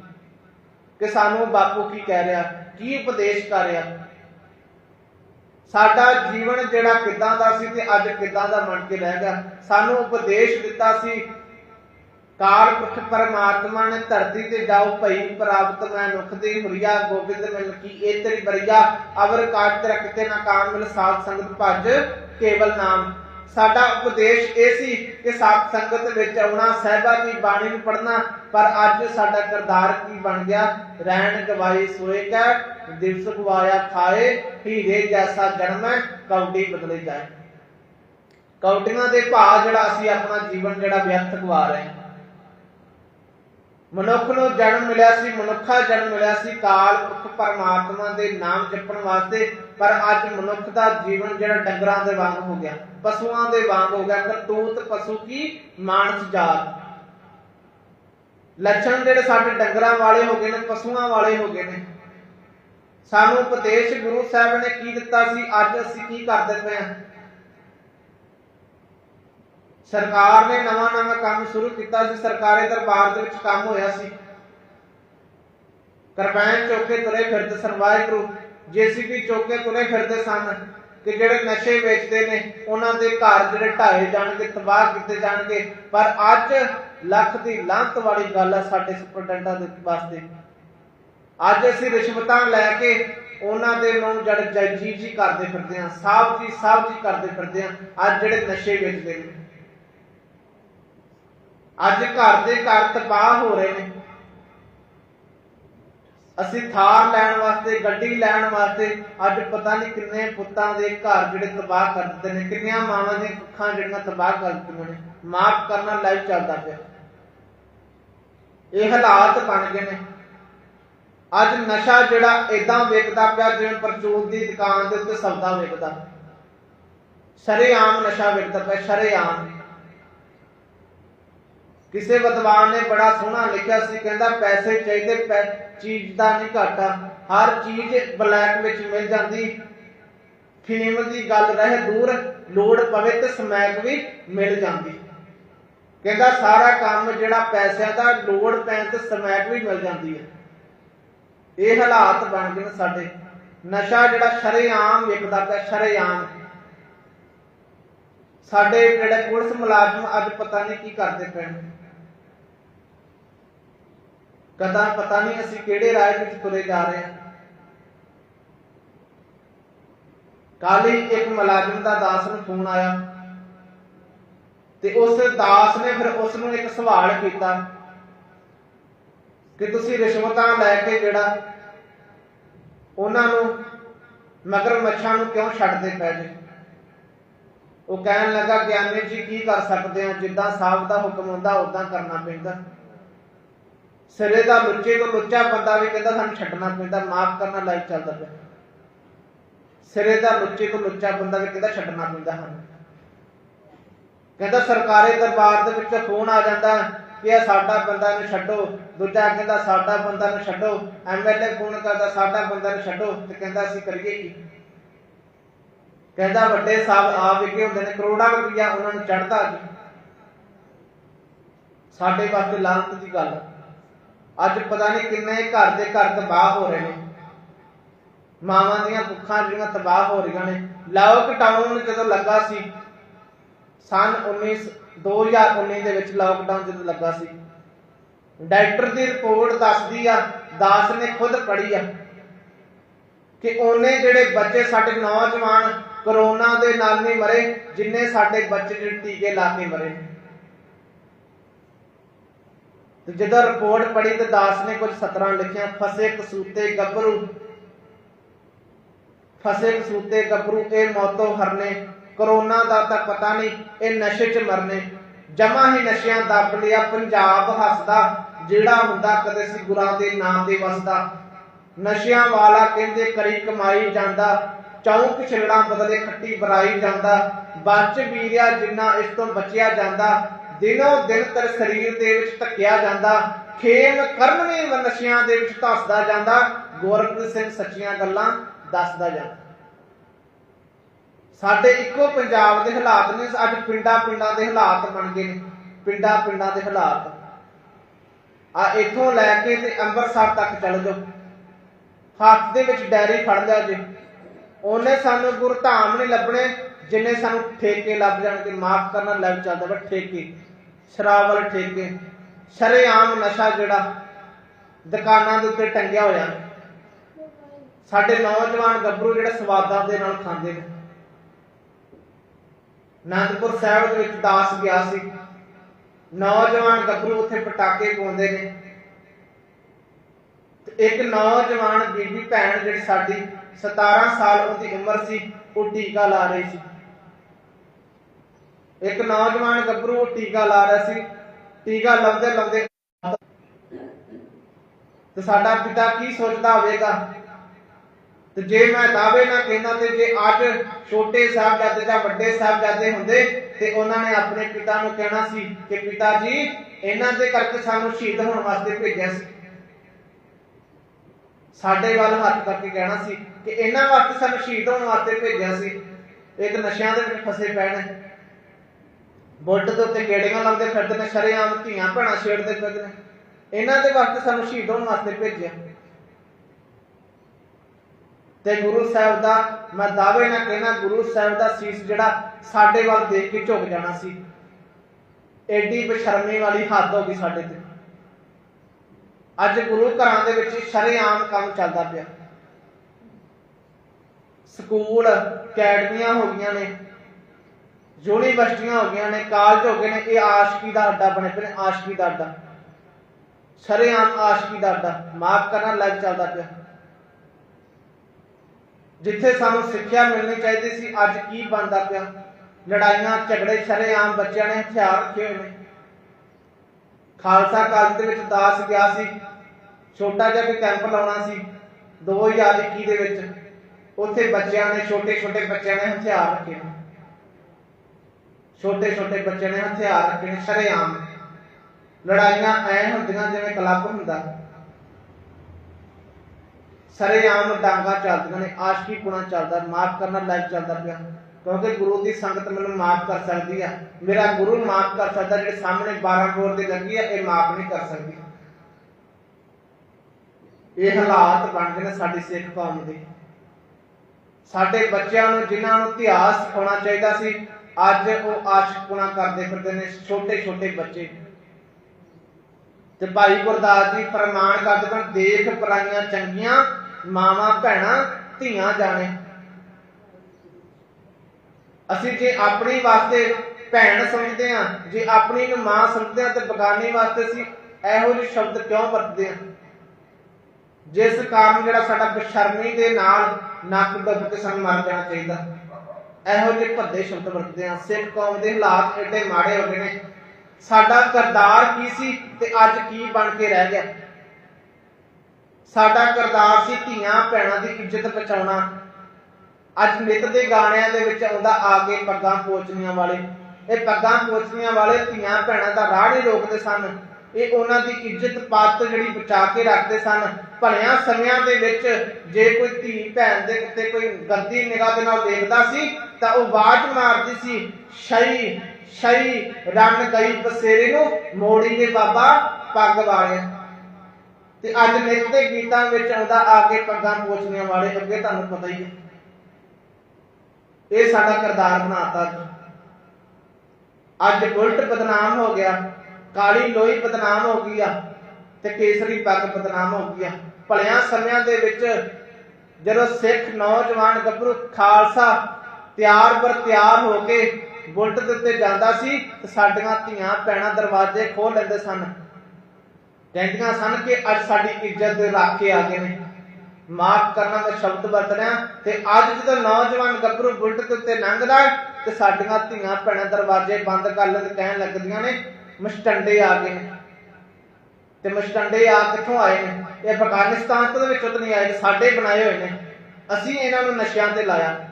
ਕਿ ਸਾਨੂੰ ਬਾਪੂ ਕੀ ਕਹਿ ਰਿਹਾ, ਕੀ ਉਪਦੇਸ਼ ਕਰ ਰਿਹਾ? ਸਾਡਾ ਜੀਵਨ ਜਿਹੜਾ ਕਿਦਾਂ ਦਾ ਸੀ ਤੇ ਅੱਜ ਕਿਦਾਂ ਦਾ ਬਣ ਕੇ ਰਹਿ ਗਿਆ। ਸਾਨੂੰ ਉਪਦੇਸ਼ ਦਿੱਤਾ ਸੀ, ਕਾਲ ਪਰਮਾਤਮਾ ਨੇ ਧਰਤੀ ਤੇ ਜਾਓ ਭਈ ਪ੍ਰਾਪਤ ਮੈਂ ਨੁਖ ਦੀ ਹੁਰੀਆ ਗੋਬਿੰਦ ਮਿਲ ਕੀ ਇਹ ਤੇਰੀ ਬਰੀਆ, ਅਵਰ ਕਾਟ ਤੇਰਾ ਨਾ ਕਾਮ ਮਿਲ, ਸਾਧ ਸੰਗਤ ਭਜ ਕੇਵਲ ਨਾਮ। ਸਾਡਾ ਉਪਦੇਸ਼ ਇਹ ਸੀ ਕਿ ਸਾਧ ਸੰਗਤ ਵਿੱਚ ਆਉਣਾ, ਸਹਿਬਾ ਦੀ ਬਾਣੀ ਨੂੰ ਪੜ੍ਹਨਾ, ਪਰ ਅੱਜ ਸਾਡਾ ਕਿਰਦਾਰ ਕੀ ਬਣ ਗਿਆ? ਰਹਿਣ ਗਵਾਏ ਸੋਏ ਕਾ, ਦਿਵਸ ਗਵਾਇਆ ਖਾਏ, ਹੀਰੇ ਜੈਸਾ ਜਨਮ ਹੈ, ਕੌਡੀ ਬਦਲੇ ਜਾਏ। ਕੌਡੀਆਂ ਦੇ ਭਾਅ ਜਿਹੜਾ ਅਸੀਂ ਆਪਣਾ ਜੀਵਨ ਜਿਹੜਾ ਵਿਅਰਥ ਗਵਾ ਰਹੇ ਹਾਂ। ਮਨੁੱਖ ਨੂੰ ਜਨਮ ਮਿਲਿਆ ਸੀ, ਮਨੁੱਖਾ ਜਨਮ ਮਿਲਿਆ ਸੀ, ਕਾਲ ਪੁਰਖ ਪਰਮਾਤਮਾ ਦੇ ਨਾਮ ਜਪਣ ਵਾਸਤੇ, ਪਰ ਅੱਜ ਮਨੁੱਖ ਦਾ ਜੀਵਨ ਜਿਹੜਾ ਡੰਗਰਾਂ ਦੇ ਵਾਂਗ ਹੋ ਗਿਆ, ਪਸ਼ੂਆਂ ਦੇ ਵਾਂਗ ਹੋ ਗਿਆ, ਕਰਤੂਤ ਪਸ਼ੂ ਕੀ? ਮਾਨਸ ਜਾਤ। ਲੱਛਣ ਜਿਹੜੇ ਸਾਡੇ ਡੰਗਰਾਂ ਵਾਲੇ ਹੋ ਗਏ ਨੇ, ਪਸ਼ੂਆਂ ਵਾਲੇ ਹੋ ਗਏ ਨੇ। ਸਾਨੂੰ ਉਪਦੇਸ਼ ਗੁਰੂ ਸਾਹਿਬ ਨੇ ਕੀ ਦਿੱਤਾ ਸੀ? ਅੱਜ ਅਸੀਂ ਕੀ ਕਰਦੇ ਪਏ ਹਾਂ? ਸਰਕਾਰ ਨੇ ਨਵਾਂ ਨਵਾਂ ਕੰਮ ਸ਼ੁਰੂ ਕੀਤਾ ਸੀ, ਸਰਕਾਰੀ ਦਰਬਾਰ ਦੇ ਵਿੱਚ ਕੰਮ ਹੋਇਆ ਸੀ। ਕਰਪੈਨ ਚੌਕੇ ਤੁਰੇ ਫਿਰਦੇ ਸਨ, ਵਾਹਿਗੁਰੂ, ਜੇਸੀਬੀ ਚੌਕੇ ਤੁਰੇ ਫਿਰਦੇ ਸਨ ਕਿ ਜਿਹੜੇ ਨਸ਼ੇ ਵੇਚਦੇ ਨੇ, ਉਹਨਾਂ ਦੇ ਘਰ ਜਿਹੜੇ ਢਾਏ ਜਾਣਗੇ, ਤਬਾਹ ਕੀਤੇ ਜਾਣਗੇ। ਪਰ ਅੱਜ ਲੱਖ ਦੀ ਲਾਂਤ ਵਾਲੀ ਗੱਲ ਹੈ ਸਾਡੇ ਸੁਪਰਡੈਂਟਾਂ ਦੇ ਵਾਸਤੇ। ਅੱਜ ਅਸੀਂ ਰਿਸ਼ਵਤਾਂ ਲੈ ਕੇ ਉਹਨਾਂ ਦੇ ਨੂੰ ਜੜ ਜੀ ਜੀ ਕਰਦੇ ਫਿਰਦੇ ਆ ਸਾਬ ਜੀ ਸਾਬ ਜੀ ਕਰਦੇ ਫਿਰਦੇ ਆ ਅੱਜ ਜਿਹੜੇ ਨਸ਼ੇ ਵੇਚਦੇ ਨੇ। ਅੱਜ ਘਰ ਦੇ ਘਰ ਤਬਾਹ ਹੋ ਰਹੇ ਨੇ। ਅਸੀਂ ਥਾਰ ਲੈਣ ਵਾਸਤੇ, ਗੱਡੀ ਲੈਣ ਵਾਸਤੇ ਅੱਜ ਪਤਾ ਨਹੀਂ ਕਿੰਨੇ ਪੁੱਤਾਂ ਦੇ ਘਰ ਜਿਹੜੇ ਤਬਾਹ ਕਰ ਦਿੱਤੇ ਨੇ, ਕਿੰਨੀਆਂ ਮਾਵਾਂ ਦੀਆਂ ਅੱਖਾਂ ਜਿਹੜੀਆਂ ਤਬਾਹ ਕਰ ਦਿੱਤੀਆਂ ਨੇ, ਮਾਫ ਕਰਨਾ ਲਾਈਵ ਚੱਲਦਾ ਪਿਆ। ਇਹ ਹਾਲਾਤ ਬਣ ਗਏ ਨੇ। ਅੱਜ ਨਸ਼ਾ ਜਿਹੜਾ ਇਦਾਂ ਵੇਚਦਾ ਪਿਆ ਜਿਵੇਂ ਪਰਚੂਨ ਦੀ ਦੁਕਾਨ ਦੇ ਉੱਤੇ ਸੌਦਾ ਵੇਚਦਾ ਸ਼ਰੇਆਮ ਨਸ਼ਾ ਵੇਚਦਾ ਪਿਆ, ਸ਼ਰੇਆਮ। ਕਿਸੇ ਵਿਦਵਾਨ ਨੇ ਬੜਾ ਸੋਹਣਾ ਲਿਖਿਆ ਸੀ, ਕਹਿੰਦਾ ਪੈਸੇ ਚਾਹੀਦੇ ਚੀਜ਼ ਦਾ ਨਹੀਂ ਘਾਟਾ। ਹਰ ਚੀਜ਼ ਬਲੈਕ ਵਿੱਚ ਮਿਲ ਜਾਂਦੀ। ਫੀਮ ਦੀ ਗੱਲ ਰਹੇ ਦੂਰ, ਲੋੜ ਪਵੇ ਤੇ ਸਮੈਕ ਵੀ ਮਿਲ ਜਾਂਦੀ। ਕਹਿੰਦਾ ਸਾਰਾ ਕੰਮ ਜਿਹੜਾ ਪੈਸਿਆਂ ਦਾ, ਲੋੜ ਪੈਣ ਤੇ ਸਮੈਕ ਵੀ ਮਿਲ ਜਾਂਦੀ ਹੈ। ਇਹ ਹਾਲਾਤ ਬਣ ਗਏ ਸਾਡੇ। ਨਸ਼ਾ ਜਿਹੜਾ ਸ਼ਰੇਆਮ ਵਿਕਦਾ ਪਿਆ, ਸ਼ਰੇਆਮ। ਸਾਡੇ ਜਿਹੜੇ ਪੁਲਿਸ ਮੁਲਾਜ਼ਮ ਅੱਜ ਪਤਾ ਨਹੀਂ ਕੀ ਕਰਦੇ ਪਏ ਨੇ। ਕਦਾ ਪਤਾ ਨਹੀਂ ਅਸੀਂ ਕਿਹੜੇ ਰਾਹ ਵਿੱਚ ਤੁਰੇ ਜਾ ਰਹੇ ਹਾਂ। ਕੱਲ ਹੀ ਇੱਕ ਮੁਲਾਜ਼ਮ ਦਾ ਦਾਸ ਨੂੰ ਫੋਨ ਆਇਆ ਤੇ ਉਸ ਦਾਸ ਨੇ ਫਿਰ ਉਸ ਨੂੰ ਇੱਕ ਸਵਾਲ ਕੀਤਾ ਕਿ ਤੁਸੀਂ ਰਿਸ਼ਵਤਾਂ ਲੈ ਕੇ ਜਿਹੜਾ ਉਹਨਾਂ ਨੂੰ ਮਗਰ ਮੱਛਾਂ ਨੂੰ ਕਿਉਂ ਛੱਡਦੇ ਪਏ ਜੀ? ਉਹ ਕਹਿਣ ਲੱਗਾ ਗਿਆਨੀ ਜੀ ਕੀ ਕਰ ਸਕਦੇ ਆ? ਜਿੱਦਾਂ ਸਾਹਿਬ ਦਾ ਹੁਕਮ ਹੁੰਦਾ ਉਦਾਂ ਕਰਨਾ ਪੈਂਦਾ। ਸਿਰੇ ਦਾ ਲੁੱਚੇ ਤੋਂ ਲੁੱਚਾ ਬੰਦਾ ਵੀ ਕਹਿੰਦਾ ਸਾਨੂੰ ਛੱਡਣਾ ਪੈਂਦਾ, ਮਾਫ ਕਰਨਾ ਲਾਈਵ ਚੱਲਦਾ ਪਿਆ। ਸਿਰੇ ਦਾ ਲੁੱਚੇ ਤੋਂ ਲੁੱਚਾ ਬੰਦਾ ਵੀ ਕਹਿੰਦਾ ਛੱਡਣਾ ਪੈਂਦਾ ਸਾਨੂੰ। ਕਹਿੰਦਾ ਸਰਕਾਰੀ ਦਰਬਾਰ ਦੇ ਵਿੱਚ ਫੋਨ ਆ ਜਾਂਦਾ ਕਿ ਇਹ ਸਾਡਾ ਬੰਦਾ ਨੂੰ ਛੱਡੋ। ਦੂਜਾ ਕਹਿੰਦਾ ਸਾਡਾ ਬੰਦਾ ਨੂੰ ਛੱਡੋ। ਐਮਐਲਏ ਫੋਨ ਕਰਦਾ? ਸਾਡਾ ਬੰਦਾ ਨੂੰ ਛੱਡੋ। ਤੇ ਕਹਿੰਦਾ ਅਸੀਂ ਕਰੀਏ ਕੀ? ਕਹਿੰਦਾ ਵੱਡੇ ਸਾਹਿਬ ਆ ਵਿਕੇ ਹੁੰਦੇ ਨੇ, ਕਰੋੜਾਂ ਰੁਪਈਆ ਉਹਨਾਂ ਨੂੰ ਚੜਦਾ ਅੱਜ ਸਾਡੇ ਵਾਸਤੇ ਲਾਂਤ ਦੀ ਗੱਲ। ਅੱਜ ਪਤਾ ਨਹੀਂ ਕਿੰਨੇ ਘਰ ਦੇ ਘਰ ਤਬਾਹ ਹੋ ਰਹੇ ਨੇ। ਮਾਵਾਂ ਦੀਆਂ ਭੁੱਖਾਂ ਜਿਹੜੀਆਂ ਤਬਾਹ ਹੋ ਰਹੀਆਂ ਨੇ। ਲਾਕਡਾਊਨ ਜਦੋਂ ਲੱਗਾ ਸੀ ਸਨ 19 2019 ਦੇ ਵਿੱਚ ਲਾਕਡਾਊਨ ਜਦੋਂ ਲੱਗਾ ਸੀ। ਡਾਕਟਰ ਦੀ ਰਿਪੋਰਟ ਦੱਸਦੀ ਆ, ਦਾਸ ਨੇ ਖੁਦ ਪੜ੍ਹੀ ਆ ਕਿ ਉਹਨੇ ਜਿਹੜੇ ਬੱਚੇ, ਸਾਡੇ ਨੌਜਵਾਨ ਕਰੋਨਾ ਦੇ ਨਾਲ ਨਹੀਂ ਮਰੇ, ਜਿੰਨੇ ਸਾਡੇ ਬੱਚੇ ਜਿਹੜੇ ਟੀਕੇ ਲਾ ਕੇ ਮਰੇ। ਤੇ ਜਦੋਂ ਰਿਪੋਰਟ ਪੜ੍ਹੀ ਤੇ ਦਾਸ ਨੇ ਕੁਝ ਸਤਰਾਂ ਲਿਖਿਆ, ਫਸੇ ਕਸੂਤੇ ਗੱਭਰੂ। ਫਸੇ ਕਸੂਤੇ ਗੱਭਰੂ, ਇਹ ਮੌਤੋਂ ਹਰਨੇ। ਕਰੋਨਾ ਦਾ ਤਾਂ ਪਤਾ ਨਹੀਂ, ਇਹ ਨਸ਼ੇ 'ਚ ਮਰਨੇ। ਜਮਾ ਹੀ ਨਸ਼ਿਆਂ ਦੱਬ ਲਿਆ ਪੰਜਾਬ ਹੱਸਦਾ, ਜਿਹੜਾ ਹੁੰਦਾ ਕਦੇ ਸੀ ਗੁਰਾਂ ਦੇ ਨਾਮ ਤੇ ਵਸਦਾ। ਨਸ਼ਿਆਂ ਵਾਲਾ ਕਹਿੰਦੇ, ਕਰੀ ਕਮਾਈ ਜਾਂਦਾ। ਚੌਂਕ ਛਿਲੜਾਂ ਬਦਲੇ ਖੱਟੀ ਬਰਾਈ ਜਾਂਦਾ ਬਚ ਵੀਰਿਆ ਜਿੰਨਾ ਇਸ ਤੋਂ ਬਚਿਆ ਜਾਂਦਾ, ਦਿਨੋ ਦਿਨ ਤਰ ਸਰੀਰ ਦੇ ਵਿੱਚ ਧੱਕਿਆ ਜਾਂਦਾ ਖੇਮ ਕਰਨ ਵੀ ਨਸ਼ਿਆਂ ਦੇ ਵਿੱਚ ਧਸਦਾ ਜਾਂਦਾ ਗੋਰਖਪੁਰ ਸਿੰਘ ਸੱਚੀਆਂ ਗੱਲਾਂ ਦੱਸਦਾ ਜਾਂਦਾ। ਸਾਡੇ ਇੱਕੋ ਪੰਜਾਬ ਦੇ ਹਾਲਾਤ ਨੇ, ਅੱਜ ਪਿੰਡਾਂ ਪਿੰਡਾਂ ਦੇ ਹਾਲਾਤ ਬਣ ਗਏ ਨੇ, ਪਿੰਡਾਂ ਪਿੰਡਾਂ ਦੇ ਹਾਲਾਤ। ਆ ਇੱਥੋਂ ਲੈ ਕੇ ਤੇ ਅੰਮ੍ਰਿਤਸਰ ਤੱਕ ਚੱਲ ਜਾਓ। ਹੱਥ ਦੇ ਵਿੱਚ ਡੈਰੀ ਫੜ ਲਿਆ ਜੇ। ਉਹਨੇ ਸਾਨੂੰ ਗੁਰਧਾਮ ਨਹੀਂ ਲੱਭਣੇ, ਜਿੰਨੇ ਸਾਨੂੰ ਠੇਕੇ ਲੱਭ ਜਾਣਗੇ ਮਾਫ ਕਰਨਾ ਲੱਗ ਚੱਲਦਾ ਵਾ ਠੇਕੇ, ਸ਼ਰਾਬ ਵਾਲੇ ਠੇਕੇ। ਸ਼ਰੇਆਮ ਨਸ਼ਾ ਜਿਹੜਾ ਦੁਕਾਨਾਂ ਦੇ ਉੱਤੇ ਟੰਗਿਆ ਹੋਇਆ। ਸਾਡੇ ਨੌਜਵਾਨ ਗੱਭਰੂ ਜਿਹੜੇ ਸਵਾਦਾਂ ਦੇ ਨਾਲ ਖਾਂਦੇ ਨੇ। ਅਨੰਦਪੁਰ ਸਾਹਿਬ ਦੇ ਵਿੱਚ ਦਾਸ ਗਿਆ ਸੀ। ਨੌਜਵਾਨ ਗੱਭਰੂ ਉੱਥੇ ਪਟਾਕੇ ਪਾਉਂਦੇ ਨੇ। ਇੱਕ ਨੌਜਵਾਨ ਬੀਬੀ ਭੈਣ ਜਿਹੜੀ ਸਾਡੀ 17 ਸਾਲ ਉਹਦੀ ਉਮਰ ਸੀ, ਉਹ ਟੀਕਾ ਲਾ ਰਹੀ ਸੀ। ਇੱਕ ਨੌਜਵਾਨ ਗੱਭਰੂ ਟੀਕਾ ਲਾ ਰਿਹਾ ਸੀ। ਟੀਕਾ ਲਾਉਂਦੇ ਲਾਉਂਦੇ ਤੇ ਸਾਡਾ ਪਿਤਾ ਕੀ ਸੋਚਦਾ ਹੋਵੇਗਾ? ਤੇ ਜੇ ਮੈਂ ਦਾਅਵੇ ਨਾ ਕਹਿੰਦਾ ਤੇ ਜੇ ਅੱਜ ਛੋਟੇ ਸਾਹਿਬਜ਼ਾਦੇ ਜਾਂ ਵੱਡੇ ਸਾਹਿਬਜ਼ਾਦੇ ਹੁੰਦੇ ਤੇ ਉਹਨਾਂ ਨੇ ਆਪਣੇ ਪਿਤਾ ਨੂੰ ਕਹਿਣਾ ਸੀ ਕਿ ਪਿਤਾ ਜੀ, ਇਹਨਾਂ ਦੇ ਕਰਕੇ ਸਾਨੂੰ ਸ਼ਹੀਦ ਹੋਣ ਵਾਸਤੇ ਭੇਜਿਆ ਸੀ। ਸਾਡੇ ਵੱਲ ਹੱਥ ਕਰਕੇ ਕਹਿਣਾ ਸੀ ਕਿ ਇਹਨਾਂ ਵਾਸਤੇ ਸਾਨੂੰ ਸ਼ਹੀਦ ਹੋਣ ਵਾਸਤੇ ਭੇਜਿਆ ਸੀ। ਇੱਕ ਨਸ਼ਿਆਂ ਦੇ ਵਿੱਚ ਫਸੇ ਪੈਣ ਬੁੱਢ ਦੇ ਉੱਤੇ ਗੇੜੀਆਂ ਲਾਉਂਦੇ ਫਿਰਦੇ ਨੇ, ਸ਼ਰੇਆਮ ਧੀਆਂ ਭੈਣਾਂ ਛੇੜਦੇ ਫਿਰਦੇ ਨੇ। ਇਹਨਾਂ ਦੇ ਵਾਸਤੇ ਸਾਨੂੰ ਸ਼ਹੀਦ ਹੋਣ ਵਾਸਤੇ ਭੇਜਿਆ। ਤੇ ਗੁਰੂ ਸਾਹਿਬ ਦਾ, ਮੈਂ ਦਾਅਵੇ ਨਾਲ ਕਹਿਣਾ, ਗੁਰੂ ਸਾਹਿਬ ਦਾ ਸੀਸ ਜਿਹੜਾ ਸਾਡੇ ਵੱਲ ਦੇਖ ਕੇ ਝੁਕ ਜਾਣਾ ਸੀ। ਐਡੀ ਬਸ਼ਰਮੀ ਵਾਲੀ ਹੱਦ ਹੋ ਗਈ ਸਾਡੇ ਤੇ। ਅੱਜ ਗੁਰੂ ਘਰਾਂ ਦੇ ਵਿੱਚ ਸ਼ਰੇਆਮ ਕੰਮ ਚੱਲਦਾ ਪਿਆ। ਸਕੂਲ, ਅਕੈਡਮੀਆਂ ਹੋ ਗਈਆਂ ਨੇ, ਯੂਨੀਵਰਸਿਟੀਆਂ ਹੋ ਗਈਆਂ ਨੇ, ਕਾਲਜ ਹੋ ਗਏ ਨੇ, ਇਹ ਆਸ਼ਕੀ ਦਾ ਅੱਡਾ ਬਣੇ ਪਏ ਨੇ, ਆਸ਼ਕੀ ਦਾ ਅੱਡਾ। ਸ਼ਰੇਆਮ ਆਸ਼ਕੀ ਦਾ ਅੱਡਾ, ਮਾਫ ਕਰਨਾ ਲੱਗ ਚੱਲਦਾ ਪਿਆ। ਜਿੱਥੇ ਸਾਨੂੰ ਸਿੱਖਿਆ ਮਿਲਣੀ ਚਾਹੀਦੀ ਸੀ, ਅੱਜ ਕੀ ਬਣਦਾ ਪਿਆ? ਲੜਾਈਆਂ, ਝਗੜੇ, ਸ਼ਰੇਆਮ ਬੱਚਿਆਂ ਨੇ ਹਥਿਆਰ ਰੱਖੇ ਹੋਏ ਨੇ ਖਾਲਸਾ ਕਾਲਜ ਦੇ ਵਿੱਚ ਦਾਸ ਗਿਆ ਸੀ। ਛੋਟਾ ਜਿਹਾ ਕੋਈ ਕੈਂਪ ਲਾਉਣਾ ਸੀ 2021 ਦੇ ਵਿੱਚ। ਉੱਥੇ ਬੱਚਿਆਂ ਨੇ ਛੋਟੇ ਛੋਟੇ ਬੱਚਿਆਂ ਨੇ ਹਥਿਆਰ ਰੱਖੇ ਨੇ। ਛੋਟੇ ਛੋਟੇ ਬੱਚਿਆਂ ਨੇ ਹਥਿਆਰ ਰੱਖੇ ਨੇ, ਸ਼ਰੇਆਮ। ਲੜਾਈਆਂ ਐ ਹੁੰਦੀਆਂ ਜਿਵੇਂ ਕਲੱਬ ਹੁੰਦਾ। ਸਰੇਆਮ ਡਾਂਗਾ ਚੱਲਦੀਆਂ ਨੇ, ਆਸ਼ਕੀ ਪੁਣਾ ਚੱਲਦਾ, ਮਾਫ ਕਰਨਾ ਲਾਈਕ ਚੱਲਦਾ ਪਿਆ। ਕਿਉਂਕਿ ਗੁਰੂ ਦੀ ਸੰਗਤ ਮੈਨੂੰ ਮਾਫ ਕਰ ਸਕਦੀ ਆ। ਮੇਰਾ ਗੁਰੂ ਮਾਫ ਕਰ ਸਕਦਾ, ਜਿਹੜੇ ਸਾਹਮਣੇ 12 ਬੋਰ ਦੇ ਲੱਗੀ ਆ, ਇਹ ਮਾਫ ਨਹੀਂ ਕਰ ਸਕਦੀ। ਇਹ ਹਾਲਾਤ ਬਣ ਨੇ ਸਾਡੀ ਸਿੱਖ ਕੌਮ ਦੇ। ਸਾਡੇ ਬੱਚਿਆਂ ਨੂੰ, ਜਿਨ੍ਹਾਂ ਨੂੰ ਇਤਿਹਾਸ ਸਿਖਾਉਣਾ ਚਾਹੀਦਾ ਸੀ, ਅੱਜ ਉਹ ਆਸ਼ਕਪੁਣਾ ਕਰਦੇ ਫਿਰਦੇ ਨੇ ਛੋਟੇ ਛੋਟੇ ਬੱਚੇ। ਤੇ ਭਾਈ ਗੁਰਦਾਸ ਜੀ ਫਰਮਾਨ ਕਰਦੇ ਦੇਖ ਪਰਾਈਆਂ ਚੰਗੀਆਂ, ਮਾਵਾਂ, ਭੈਣਾਂ, ਧੀਆਂ ਜਾਣੇ। ਅਸੀਂ ਜੇ ਆਪਣੀ ਵਾਸਤੇ ਭੈਣ ਸਮਝਦੇ ਆ ਜੇ ਆਪਣੀ ਨੂੰ ਮਾਂ ਸਮਝਦੇ ਆ ਤੇ ਬਗਾਨੀ ਵਾਸਤੇ ਅਸੀਂ ਇਹੋ ਜਿਹੇ ਸ਼ਬਦ ਕਿਉਂ ਵਰਤਦੇ ਆ ਜਿਸ ਕਾਰਨ ਜਿਹੜਾ ਸਾਡਾ ਬਸ਼ਰਮੀ ਦੇ ਨਾਲ ਨੱਕ ਦੱਬ ਕੇ ਸਾਨੂੰ ਮਰ ਜਾਣਾ ਚਾਹੀਦਾ। ਇਹੋ ਜਿਹੇ ਭੱਦੇ ਸ਼ਬਦ ਵਰਤਦੇ ਆ ਸਿੱਖ ਕੌਮ ਦੇ ਹਾਲਾਤ ਐਡੇ ਮਾੜੇ ਹੋ ਗਏ ਨੇ। ਸਾਡਾ ਕਰਦਾਰ ਕੀ ਸੀ ਤੇ ਅੱਜ ਕੀ ਬਣ ਕੇ ਰਹਿ ਗਿਆ? ਸਾਡਾ ਕਰਦਾਰ ਸੀ ਧੀਆਂ ਭੈਣਾਂ ਦੀ ਇੱਜ਼ਤ ਬਚਾਉਣਾ। ਅੱਜ ਨਿਤ ਦੇ ਗਾਣਿਆਂ ਦੇ ਵਿੱਚ ਆਉਂਦਾ ਆ ਕੇ ਪੱਗਾਂ ਪੋਚਣੀਆਂ ਵਾਲੇ। ਇਹ ਪੱਗਾਂ ਪੋਚਣੀਆਂ ਵਾਲੇ ਧੀਆਂ ਭੈਣਾਂ ਦਾ ਰਾਹ ਨਹੀਂ ਰੋਕਦੇ ਸਨ। ਇਹ ਉਹਨਾਂ ਦੀ ਇੱਜ਼ਤ ਪੱਤ ਜਿਹੜੀ ਬਚਾ ਕੇ ਰੱਖਦੇ ਸਨ। ਭਲਿਆਂ ਸਮਿਆਂ ਦੇ ਵਿੱਚ ਜੇ ਕੋਈ ਧੀ ਭੈਣ ਦੇ ਉੱਤੇ ਕੋਈ ਗੰਦੀ ਨਿਗਾਹ ਦੇ ਨਾਲ ਦੇਖਦਾ ਸੀ, ਤਾਂ ਉਹ ਆਵਾਜ਼ ਮਾਰਦੀ ਸੀ, ਸ਼ਈ ਸ਼ਈ, ਰੰਨ ਗਈ ਬਸੇਰੇ ਨੂੰ, ਮੋੜੀ ਦੇ ਬਾਬਾ ਪੱਗ ਵਾਲਿਆ। ਤੇ ਅੱਜ ਨਿਤ ਦੇ ਗੀਤਾਂ ਵਿੱਚ ਆਉਂਦਾ ਆ ਕੇ ਪੱਗਾਂ ਪੋਚਣੀਆਂ ਵਾਲੇ ਅੱਗੇ ਤੁਹਾਨੂੰ ਪਤਾ ਹੀ ਹੈ। ਇਹ ਸਾਡਾ ਕਰਦਾਰ ਬਣਾਤਾ ਅੱਜ ਉਲਟ ਬਦਨਾਮ ਹੋ ਗਿਆ, ਕਾਲੀ ਲੋਈ ਬਦਨਾਮ ਹੋ ਗਈ ਆ ਤੇ ਕੇਸਰੀ ਪੱਗ ਬਦਨਾਮ ਹੋ ਗਈ ਆ। ਭਲਿਆਂ ਸਮਿਆਂ ਦੇ ਵਿੱਚ ਜਦੋਂ ਸਿੱਖ ਨੌਜਵਾਨ ਗੱਭਰੂ ਖਾਲਸਾ ਤਿਆਰ ਬਰ ਤਿਆਰ ਹੋ ਕੇ ਬੁਲਟ ਦੇ ਉੱਤੇ ਜਾਂਦਾ ਸੀ, ਤੇ ਸਾਡੀਆਂ ਧੀਆਂ ਭੈਣਾਂ ਦਰਵਾਜ਼ੇ ਖੋਲ ਲੈਂਦੇ ਸਨ। ਕਹਿੰਦੀਆਂ ਸਨ ਕਿ ਅੱਜ ਸਾਡੀ ਇੱਜ਼ਤ ਦੇ ਰਾਖੇ ਆ ਗਏ ਨੇ। ਮਾਫ ਕਰਨਾ ਦਾ ਸ਼ਬਦ ਵਰਤਣਾ ਤੇ ਅੱਜ ਜਦੋਂ ਨੌਜਵਾਨ ਗੱਭਰੂ ਬੁਲਟ ਦੇ ਉੱਤੇ ਲੰਘਦਾ ਤੇ ਸਾਡੀਆਂ ਧੀਆਂ ਭੈਣਾਂ ਦਰਵਾਜ਼ੇ ਬੰਦ ਕਰ ਲੈਂਦੇ ਕਹਿਣ ਲੱਗਦੀਆਂ ਨੇ, ਮਸਟੰਡੇ ਆ ਗਏ ਨੇ। ਤੇ ਮਸਟੰਡੇ ਆ ਕਿੱਥੋਂ ਆਏ ਨੇ? ਇਹ ਅਫਗਾਨਿਸਤਾਨ ਤੋਂ ਦੇ ਵਿੱਚੋਂ ਤਾਂ ਨਹੀਂ ਆਏ ਸਾਡੇ ਬਣਾਏ ਹੋਏ ਨੇ। ਅਸੀਂ ਇਹਨਾਂ ਨੂੰ ਨਸ਼ਿਆਂ ਤੇ ਲਾਇਆ।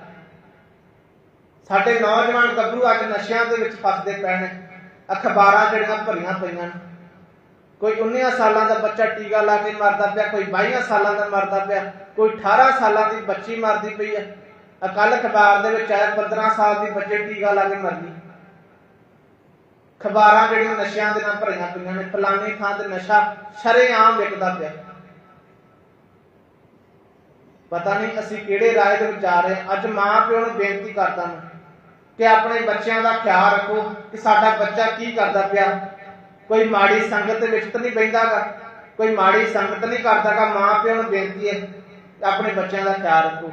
ਸਾਡੇ ਨੌਜਵਾਨ ਗੱਭਰੂ ਅੱਜ ਨਸ਼ਿਆਂ ਦੇ ਵਿੱਚ ਫਸਦੇ ਪਏ ਨੇ। ਅਖਬਾਰਾਂ ਜਿਹੜੀਆਂ ਭਰੀਆਂ ਪਈਆਂ ਨੇ। ਕੋਈ 19 ਸਾਲਾਂ ਦਾ ਬੱਚਾ ਟੀਕਾ ਲਾ ਕੇ ਮਰਦਾ ਪਿਆ, ਕੋਈ 22 ਸਾਲਾਂ ਦਾ ਮਰਦਾ ਪਿਆ, ਕੋਈ 18 ਸਾਲਾਂ ਦੀ ਬੱਚੀ ਮਰਦੀ ਪਈ ਹੈ ਅਕਲ ਅਖਬਾਰ ਦੇ ਵਿੱਚ ਆਇਆ 15 ਸਾਲ ਦੀ ਬੱਚੇ ਟੀਕਾ ਲਾ ਕੇ ਮਰ ਖਬਰਾਂ ਜਿਹੜੀਆਂ ਨਸ਼ਿਆਂ ਦੇ ਨਾਲ ਭਰੀਆਂ ਪਈਆਂ ਨੇ, ਫਲਾਣੀ ਥਾਂ ਤੇ ਨਸ਼ਾ ਸ਼ਰੇਆਮ ਵਿਕਦਾ ਪਿਆ। ਪਤਾ ਨਹੀਂ ਅਸੀਂ ਕਿਹੜੇ ਰਾਹ ਦੇ ਵਿੱਚ ਜਾ ਰਹੇ ਹਾਂ। ਅੱਜ ਮਾਂ ਪਿਓ ਨੂੰ ਬੇਨਤੀ ਕਰਦਾ ਮੈਂ ਕਿ ਆਪਣੇ ਬੱਚਿਆਂ ਦਾ ਖਿਆਲ ਰੱਖੋ ਕਿ ਸਾਡਾ ਬੱਚਾ ਕੀ ਕਰਦਾ ਪਿਆ। ਕੋਈ ਮਾੜੀ ਸੰਗਤ ਦੇ ਵਿੱਚ ਤਾਂ ਨਹੀਂ ਬੈਂਦਾਗਾ ਕੋਈ ਮਾੜੀ ਸੰਗਤ ਨਹੀਂ ਕਰਦਾਗਾ ਮਾਂ ਪਿਓ ਨੂੰ ਬੇਨਤੀ ਹੈ, ਆਪਣੇ ਬੱਚਿਆਂ ਦਾ ਖਿਆਲ ਰੱਖੋ।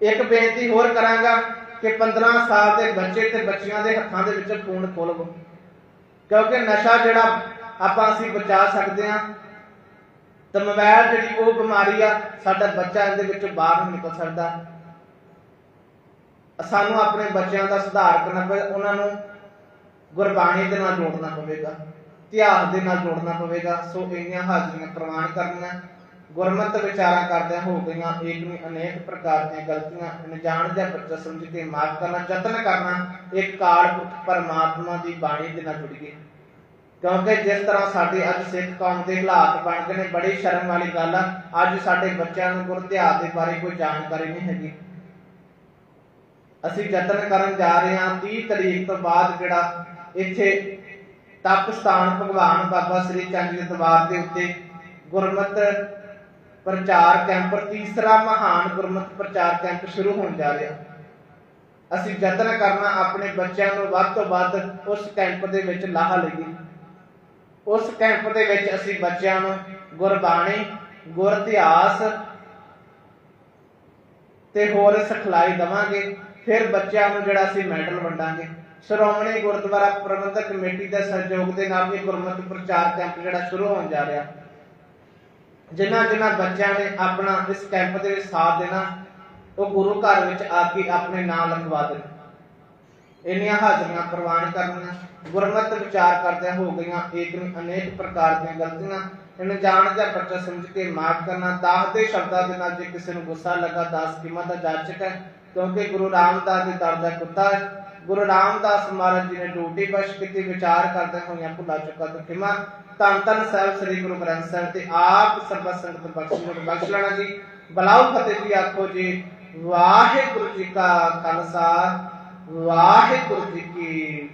ਇੱਕ ਬੇਨਤੀ ਹੋਰ ਕਰਾਂਗਾ ਕਿ 15 ਸਾਲ ਦੇ ਬੱਚੇ ਤੇ ਬੱਚੀਆਂ ਦੇ ਹੱਥਾਂ ਦੇ ਵਿੱਚ ਫੋਨ ਖੋਲਵੋ। ਕਿਉਂਕਿ ਨਸ਼ਾ ਜਿਹੜਾ ਆਪਾਂ ਅਸੀਂ ਬਚਾ ਸਕਦੇ ਹਾਂ, ਤਾਂ ਮੋਬਾਈਲ ਜਿਹੜੀ ਉਹ ਬਿਮਾਰੀ ਆ, ਸਾਡਾ ਬੱਚਾ ਇਹਦੇ ਵਿੱਚੋਂ ਬਾਹਰ ਨਹੀਂ ਨਿਕਲ ਸਕਦਾ। ਸਾਨੂੰ ਆਪਣੇ ਬੱਚਿਆਂ ਦਾ ਸੁਧਾਰ ਕਰਨਾ ਪਵੇ, ਉਹਨਾਂ ਨੂੰ ਗੁਰਬਾਣੀ ਦੇ ਨਾਲ ਜੋੜਨਾ ਪਵੇਗਾ, ਇਤਿਹਾਸ ਦੇ ਨਾਲ ਜੋੜਨਾ ਪਵੇਗਾ, ਸੋ ਇੰਨੀਆਂ ਹਾਜ਼ਰੀਆਂ ਪ੍ਰਵਾਨ ਕਰਨੀਆਂ, ਗੁਰਮਤਿ ਵਿਚਾਰਾਂ ਕਰਦਿਆਂ ਹੋ ਗਈਆਂ ਏਕ ਨੂੰ ਅਨੇਕ ਪ੍ਰਕਾਰ ਦੀਆਂ ਗਲਤੀਆਂ, ਅਣਜਾਣ ਜਾਂ ਬੱਚਾ ਸਮਝ ਕੇ ਮਾਫ ਕਰਨਾ, ਯਤਨ ਕਰਨਾ, ਇੱਕ ਕਾਲ ਪਰਮਾਤਮਾ ਦੀ ਬਾਣੀ ਦੇ ਨਾਲ ਜੁੜੀਏ ਕਿਉਂਕਿ ਜਿਸ ਤਰ੍ਹਾਂ ਸਾਡੇ ਅੱਜ ਸਿੱਖ ਕੌਮ ਦੇ ਹਾਲਾਤ ਬਣ ਗਏ ਨੇ, ਬੜੀ ਸ਼ਰਮ ਵਾਲੀ ਗੱਲ ਆ, ਅੱਜ ਸਾਡੇ ਬੱਚਿਆਂ ਨੂੰ ਗੁਰ ਦੇ ਬਾਰੇ ਕੋਈ ਜਾਣਕਾਰੀ ਨਹੀਂ ਹੈਗੀ। ਅਸੀਂ ਯਤਨ ਕਰਨ ਜਾ ਰਹੇ ਹਾਂ 30 ਤਰੀਕ ਤੋਂ ਬਾਅਦ ਜਿਹੜਾ ਇੱਥੇ ਤਪ ਸਥਾਨ ਭਗਵਾਨ ਬਾਬਾ ਸ੍ਰੀ ਚੰਦ ਦੇ ਦਰਬਾਰ ਦੇ ਉੱਤੇ ਗੁਰਮਤ ਪ੍ਰਚਾਰ ਕੈਂਪ, ਤੀਸਰਾ ਮਹਾਨ ਗੁਰਮਤ ਪ੍ਰਚਾਰ ਕੈਂਪ ਸ਼ੁਰੂ ਹੋਣ ਜਾ ਰਿਹਾ। ਅਸੀਂ ਯਤਨ ਕਰਨਾ ਆਪਣੇ ਬੱਚਿਆਂ ਨੂੰ ਵੱਧ ਤੋਂ ਵੱਧ ਉਸ ਕੈਂਪ ਦੇ ਵਿੱਚ ਲਾਹਾ ਲਈਏ। ਉਸ ਕੈਂਪ ਦੇ ਵਿੱਚ ਅਸੀਂ ਬੱਚਿਆਂ ਨੂੰ ਗੁਰਬਾਣੀ, ਗੁਰ ਇਤਿਹਾਸ ਤੇ ਹੋਰ ਸਿਖਲਾਈ ਦਵਾਂਗੇ। ਫਿਰ ਬੱਚਿਆਂ ਨੂੰ ਜਿਹੜਾ ਅਸੀਂ ਮੈਡਲ ਵੰਡਾਂਗੇ। ਸ਼੍ਰੋਮਣੀ ਗੁਰਦੁਆਰਾ ਪ੍ਰਬੰਧਕ ਕਮੇਟੀ ਦੇ ਸਹਿਯੋਗ ਦੇ ਨਾਲ ਇਹ ਗੁਰਮਤਿ ਪ੍ਰਚਾਰ ਕੈਂਪ ਜਿਹੜਾ ਸ਼ੁਰੂ ਹੋਣ ਜਾ ਰਿਹਾ। ਜਿਨ੍ਹਾਂ ਜਿਨ੍ਹਾਂ ਬੱਚਿਆਂ ਨੇ ਆਪਣਾ ਇਸ ਕੈਂਪ ਦੇ ਵਿੱਚ ਸਾਥ ਦੇਣਾ, ਉਹ ਗੁਰੂ ਘਰ ਵਿੱਚ ਆ ਕੇ ਆਪਣੇ ਨਾਮ ਲਿਖਵਾ ਦੇਣ। ਇੰਨੀਆਂ ਹਾਜ਼ਰੀਆਂ ਪ੍ਰਵਾਨ ਕਰਨੀਆਂ, ਗੁਰਮਤ ਵਿਚਾਰ ਕਰਦਿਆਂ ਹੋ ਗਈਆਂ ਏਕ ਨੂੰ ਅਨੇਕ ਪ੍ਰਕਾਰ ਦੀਆਂ ਗਲਤੀਆਂ, ਇਹਨੂੰ ਜਾਣ ਜਾਂ ਬੱਚਾ ਸਮਝ ਕੇ ਮਾਫ ਕਰਨਾ ਦਾਸ ਦੇ ਸ਼ਬਦਾਂ ਦੇ ਨਾਲ ਜੇ ਕਿਸੇ ਨੂੰ ਗੁੱਸਾ ਲੱਗਾ, ਦਾਸ ਕੀਮਤ ਦਾ ਜਾਚਕ ਹੈ, ਕਿਉਂਕਿ ਗੁਰੂ ਰਾਮਦਾਸ ਦੇ ਦਰ ਦਾ ਕੁੱਤਾ ਹੈ ਗੁਰੂ ਰਾਮਦਾਸ ਮਹਾਰਾਜ ਜੀ ਨੇ ਡਿਊਟੀ ਬਖਸ਼ ਕੀਤੀ, ਵਿਚਾਰ ਕਰਦੇ ਹੋਈਆਂ ਭੁੱਲਾ ਚੁੱਕਾ ਤਾਂ ਖਿਮਾ। ਧੰਨ ਧੰਨ ਸਾਹਿਬ ਸ੍ਰੀ ਗੁਰੂ ਗ੍ਰੰਥ ਸਾਹਿਬ ਤੇ ਆਪ ਸਰਬਤ ਸੰਗਤ ਬਖਸ਼ ਲੋ ਬਖਸ਼ ਲੈਣਾ ਜੀ। ਬਲਾਉ ਫਤਿਹ ਜੀ ਆਖੋ ਜੀ। ਵਾਹਿਗੁਰੂ ਜੀ ਕਾ ਖਾਲਸਾ, ਵਾਹਿਗੁਰੂ ਜੀ ਕੀ